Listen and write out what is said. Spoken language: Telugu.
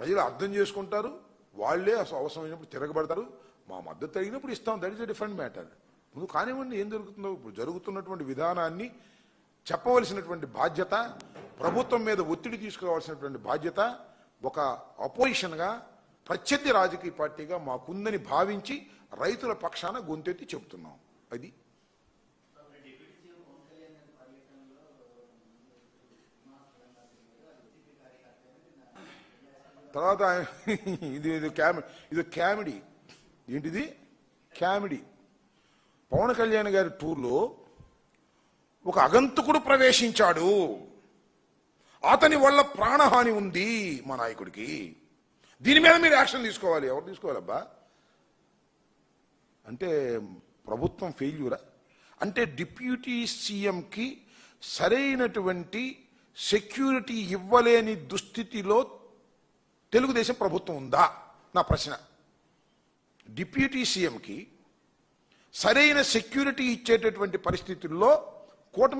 ప్రజలు అర్థం చేసుకుంటారు వాళ్ళే అసలు అవసరమైనప్పుడు తిరగబడతారు. మా మద్దతు అడిగినప్పుడు ఇస్తాం. దట్ ఇస్ డిఫరెంట్ మ్యాటర్ నువ్వు కానివ్వండి ఏం జరుగుతుందో ఇప్పుడు జరుగుతున్నటువంటి విధానాన్ని చెప్పవలసినటువంటి బాధ్యత ప్రభుత్వం మీద ఒత్తిడి తీసుకురావాల్సినటువంటి బాధ్యత ఒక అపోజిషన్గా ప్రత్యర్థి రాజకీయ పార్టీగా మాకుందని భావించి రైతుల పక్షాన గొంతెత్తి చెబుతున్నాం. అది తర్వాత ఇది ఇది క్యామి ఇది కామెడీ. ఏంటిది? కామెడీ. పవన్ కళ్యాణ్ గారి టూర్లో ఒక అగంతకుడు ప్రవేశించాడు. అతని వల్ల ప్రాణహాని ఉంది మా నాయకుడికి. దీని మీద మీరు యాక్షన్ తీసుకోవాలి. ఎవరు తీసుకోవాలబ్బా? అంటే ప్రభుత్వం ఫెయిల్యూరా? అంటే డిప్యూటీ సీఎంకి సరైనటువంటి సెక్యూరిటీ ఇవ్వలేని దుస్థితిలో తెలుగుదేశం ప్రభుత్వం ఉందా? నా ప్రశ్న. డిప్యూటీ సీఎంకి సరైన సెక్యూరిటీ ఇచ్చేటటువంటి పరిస్థితుల్లో కూటమి